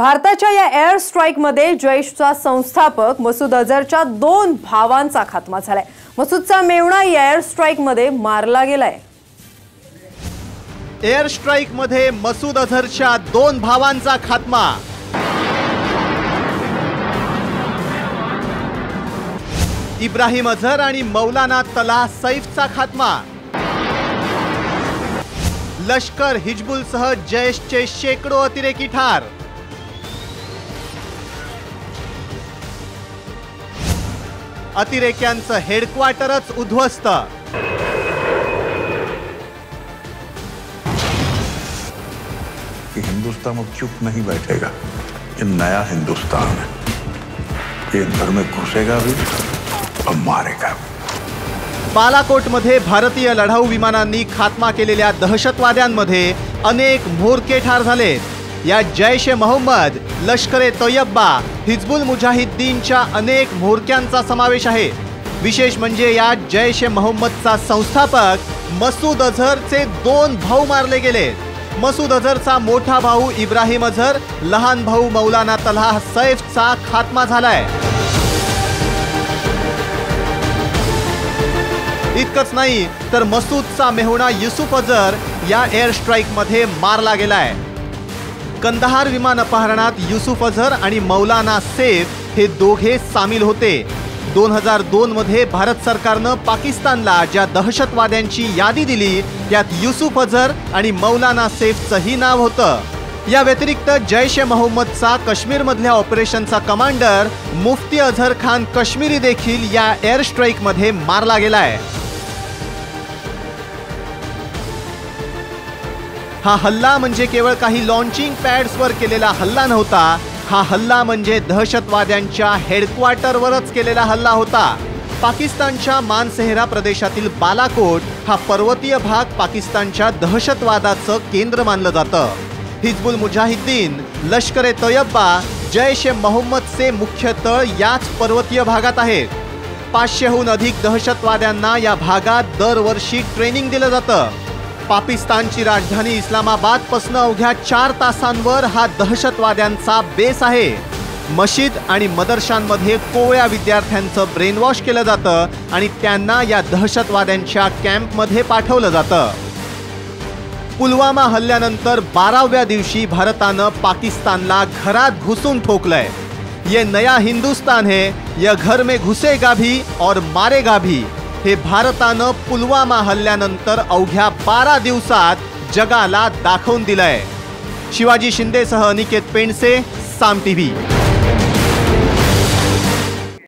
भारताच्या या एअर स्ट्राईकमध्ये जैशचा संस्थापक मसूद अझरच्या दोन भावांचा खात्मा झालाय. मसूदचा मेवणा या एअर स्ट्राईकमध्ये मारला गेलाय. एअर स्ट्राईकमध्ये मसूद अझरच्या दोन भावांचा खात्मा. इब्राहिम अझर आणि मौलाना तला सैफचा खात्मा. लष्कर हिजबुलसह जैशचे शेकडो अतिरेकी ठार. अतिरेक्यांचं हेडक्वार्टरच उद्ध्वस्त. कि हिंदुस्तान अब चुप नहीं बैठेगा। ये नया हिंदुस्तान है। ये अंदर में घुसेगा भी और मारेगा भी। बालाकोटमध्ये भारतीय लढाऊ विमानांनी खात्मा केलेल्या दहशतवाद्यांमध्ये अनेक म्होरके ठार झाले या जैश ए मोहम्मद लष्कर ए तोयब्बा हिजबुल मुजाहिद्दीनच्या अनेक म्होरक्यांचा समावेश आहे. विशेष म्हणजे या जैश ए मोहम्मदचा संस्थापक मसूद अझरचे दोन भाऊ मारले गेले. मसूद अझरचा मोठा भाऊ इब्राहिम अझहर लहान भाऊ मौलाना तलहा सैफचा खात्मा झालाय. इतकंच नाही तर मसूदचा मेहुणा युसुफ अझर या एअर स्ट्राईकमध्ये मारला गेलाय. कंदहार विमान अपहरणात युसुफ अझर आणि मौलाना सेफ हे दोघे सामील होते. दोन हजार दोनमध्ये भारत सरकारनं पाकिस्तानला ज्या दहशतवाद्यांची यादी दिली त्यात युसुफ अझर आणि मौलाना सेफचंही नाव होतं. या व्यतिरिक्त जैश ए मोहम्मदचा काश्मीरमधल्या ऑपरेशनचा कमांडर मुफ्ती अझर खान काश्मीरी देखील या एअर स्ट्राईकमध्ये मारला गेलाय. हा हल्ला म्हणजे केवळ काही लॉन्चिंग पॅड्सवर केलेला हल्ला नव्हता. हा हल्ला म्हणजे दहशतवाद्यांच्या हेडक्वार्टरवरच केलेला हल्ला होता. पाकिस्तानच्या मानसेहरा प्रदेशातील बालाकोट हा पर्वतीय भाग पाकिस्तानच्या दहशतवादाचं केंद्र मानलं जातं. हिजबुल मुजाहिद्दीन लष्कर ए तयब्बा जैश ए मोहम्मदचे मुख्य तळ याच पर्वतीय भागात आहेत. पाचशेहून अधिक दहशतवाद्यांना या भागात दरवर्षी ट्रेनिंग दिलं जातं. पाकिस्तानची राजधानी इस्लामाबादपासून अवघ्या चार तासांवर हा दहशतवाद्यांचा बेस आहे. मशीद आणि मदरशांमध्ये कोवळ्या विद्यार्थ्यांचं ब्रेनवॉश केलं जातं आणि त्यांना या दहशतवाद्यांच्या कॅम्पमध्ये पाठवलं जातं. पुलवामा हल्ल्यानंतर बाराव्या दिवशी भारतानं पाकिस्तानला घरात घुसून ठोकलंय. ये नया हिंदुस्तान है यह घर में घुसेगा भी और मारेगा भी. हे भारतानं पुलवामा हल्ल्यानंतर अवघ्या बारा दिवसात जगाला दाखवून दिलंय. शिवाजी शिंदेसह अनिकेत पेंडसे साम टीव्ही.